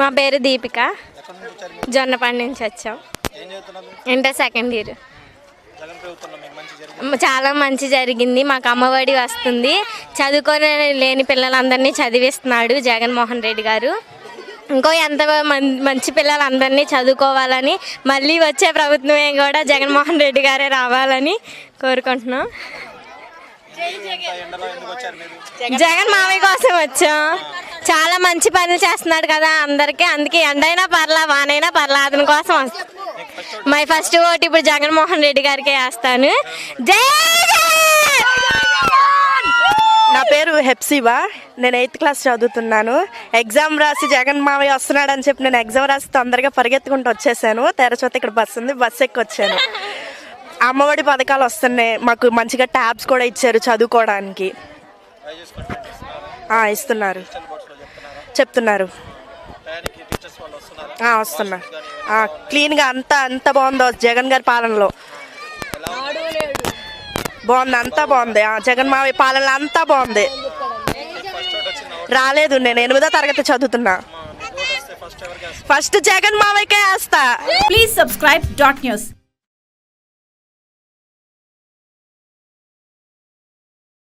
మా పేరు దీపిక. జొన్నపాడు నుంచి వచ్చాం. ఇంటర్ సెకండ్ ఇయర్ చాలా మంచి జరిగింది. మాకు అమ్మఒడి వస్తుంది. చదువుకొని లేని పిల్లలందరినీ చదివిస్తున్నాడు జగన్మోహన్ రెడ్డి గారు. ఇంకో ఎంత మంచి పిల్లలందరినీ చదువుకోవాలని మళ్ళీ వచ్చే ప్రభుత్వమే కూడా జగన్మోహన్ రెడ్డి గారే రావాలని కోరుకుంటున్నాం. జగన్ మామయ్య కోసం వచ్చాం. చాలా మంచి పనులు చేస్తున్నాడు కదా అందరికీ. అందుకే ఎండైనా పర్లా వానైనా పర్లా అతని కోసం మై ఫస్ట్ ఓటు ఇప్పుడు జగన్మోహన్ రెడ్డి గారికి వేస్తాను. జై నా పేరు హెప్సిబా నేను ఎయిత్ క్లాస్ చదువుతున్నాను. ఎగ్జామ్ రాసి జగన్ మావయ్య వస్తున్నాడు అని చెప్పి నేను ఎగ్జామ్ రాసి తొందరగా పరిగెత్తుకుంటూ వచ్చేసాను. తెరచోత ఇక్కడ బస్సు ఉంది బస్సు ఎక్కి వచ్చాను అమ్మఒడి పథకాలు వస్తున్నాయి. మాకు మంచిగా ట్యాబ్స్ కూడా ఇచ్చారు చదువుకోవడానికి. ఇస్తున్నారు. చెప్తున్నారా. వస్తున్నారా ఆ, వస్తున్నారు. ఆ, క్లీన్గా అంతా అంత బాగుందో జగన్ గారి పాలనలో? బాగుంది అంతా బాగుంది. ఆ, జగన్ మావయ్య పాలనలో అంతా బాగుంది. రాలేదు నేను ఎనిమిదో తరగతి చదువుతున్నా. ఫస్ట్ జగన్ మావయ్యకే వేస్తా. Please subscribe dot news.